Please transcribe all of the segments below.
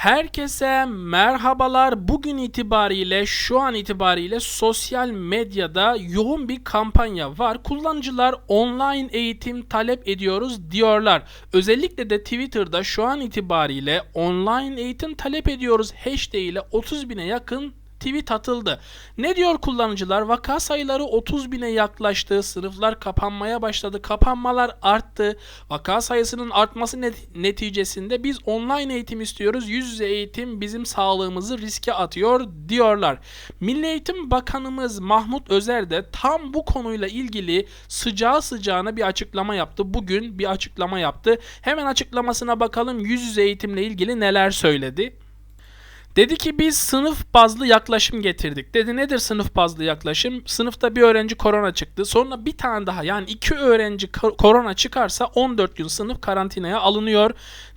Herkese merhabalar. Bugün itibariyle şu an itibariyle sosyal medyada yoğun bir kampanya var. Kullanıcılar online eğitim talep ediyoruz diyorlar. Özellikle de Twitter'da şu an itibariyle online eğitim talep ediyoruz hashtag ile 30 bine yakın tweet atıldı. Ne diyor kullanıcılar? Vaka sayıları 30 bine yaklaştı. Sınıflar kapanmaya başladı. Kapanmalar arttı. Vaka sayısının artması net- neticesinde biz online eğitim istiyoruz. Yüz yüze eğitim bizim sağlığımızı riske atıyor diyorlar. Milli Eğitim Bakanımız Mahmut Özer de tam bu konuyla ilgili sıcağı sıcağına bir açıklama yaptı. Bugün bir açıklama yaptı. Hemen açıklamasına bakalım yüz yüze eğitimle ilgili neler söyledi. Dedi ki biz sınıf bazlı yaklaşım getirdik. Dedi nedir sınıf bazlı yaklaşım? Sınıfta bir öğrenci korona çıktı. Sonra bir tane daha yani iki öğrenci ko- korona çıkarsa 14 gün sınıf karantinaya alınıyor.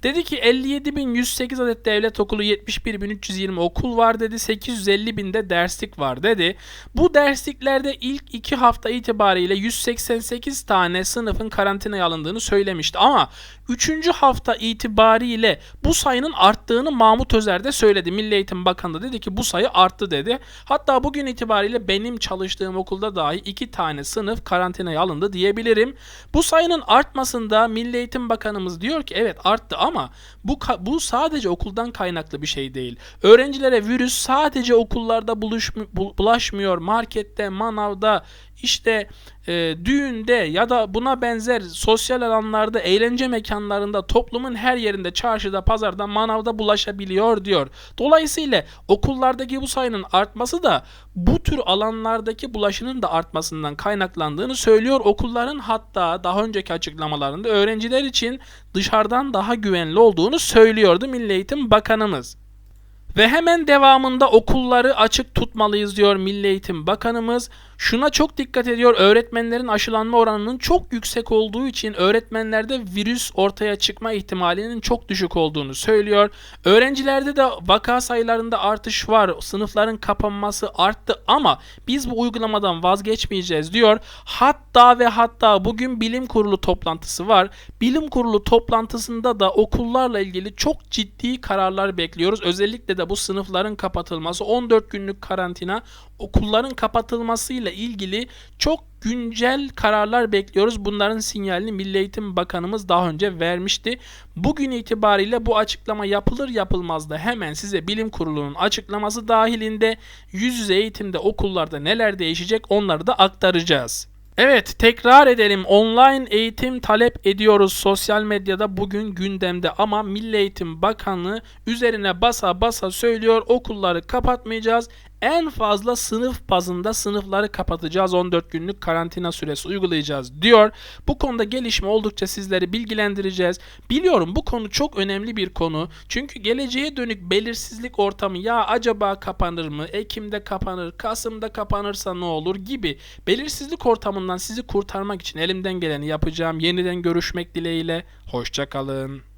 Dedi ki 57.108 adet devlet okulu 71.320 okul var dedi. 850 binde derslik var dedi. Bu dersliklerde ilk iki hafta itibariyle 188 tane sınıfın karantinaya alındığını söylemişti. Ama 3. hafta itibariyle bu sayının arttığını Mahmut Özer de söyledi. Milli Eğitim Bakanı da dedi ki bu sayı arttı dedi. Hatta bugün itibariyle benim çalıştığım okulda dahi iki tane sınıf karantinaya alındı diyebilirim. Bu sayının artmasında Milli Eğitim Bakanımız diyor ki evet arttı ama bu bu sadece okuldan kaynaklı bir şey değil. Öğrencilere virüs sadece okullarda buluşmu- bu- bulaşmıyor. Markette, manavda, işte e, düğünde ya da buna benzer sosyal alanlarda, eğlence mekanlarında, toplumun her yerinde, çarşıda, pazarda, manavda bulaşabiliyor diyor. Dolayısıyla okullardaki bu sayının artması da bu tür alanlardaki bulaşının da artmasından kaynaklandığını söylüyor. Okulların hatta daha önceki açıklamalarında öğrenciler için dışarıdan daha güvenli olduğunu söylüyordu Milli Eğitim Bakanımız. Ve hemen devamında okulları açık tutmalıyız diyor Milli Eğitim Bakanımız. Şuna çok dikkat ediyor. Öğretmenlerin aşılanma oranının çok yüksek olduğu için öğretmenlerde virüs ortaya çıkma ihtimalinin çok düşük olduğunu söylüyor. Öğrencilerde de vaka sayılarında artış var. Sınıfların kapanması arttı ama biz bu uygulamadan vazgeçmeyeceğiz diyor. Hatta ve hatta bugün bilim kurulu toplantısı var. Bilim kurulu toplantısında da okullarla ilgili çok ciddi kararlar bekliyoruz. Özellikle de bu sınıfların kapatılması, 14 günlük karantina, okulların kapatılmasıyla ilgili çok güncel kararlar bekliyoruz. Bunların sinyalini Milli Eğitim Bakanımız daha önce vermişti. Bugün itibariyle bu açıklama yapılır yapılmaz da hemen size bilim kurulunun açıklaması dahilinde yüz yüze eğitimde okullarda neler değişecek onları da aktaracağız. Evet tekrar edelim. Online eğitim talep ediyoruz sosyal medyada bugün gündemde. Ama Milli Eğitim Bakanlığı üzerine basa basa söylüyor okulları kapatmayacağız en fazla sınıf bazında sınıfları kapatacağız 14 günlük karantina süresi uygulayacağız diyor. Bu konuda gelişme oldukça sizleri bilgilendireceğiz. Biliyorum bu konu çok önemli bir konu. Çünkü geleceğe dönük belirsizlik ortamı ya acaba kapanır mı? Ekim'de kapanır, Kasım'da kapanırsa ne olur gibi belirsizlik ortamından sizi kurtarmak için elimden geleni yapacağım. Yeniden görüşmek dileğiyle. Hoşçakalın.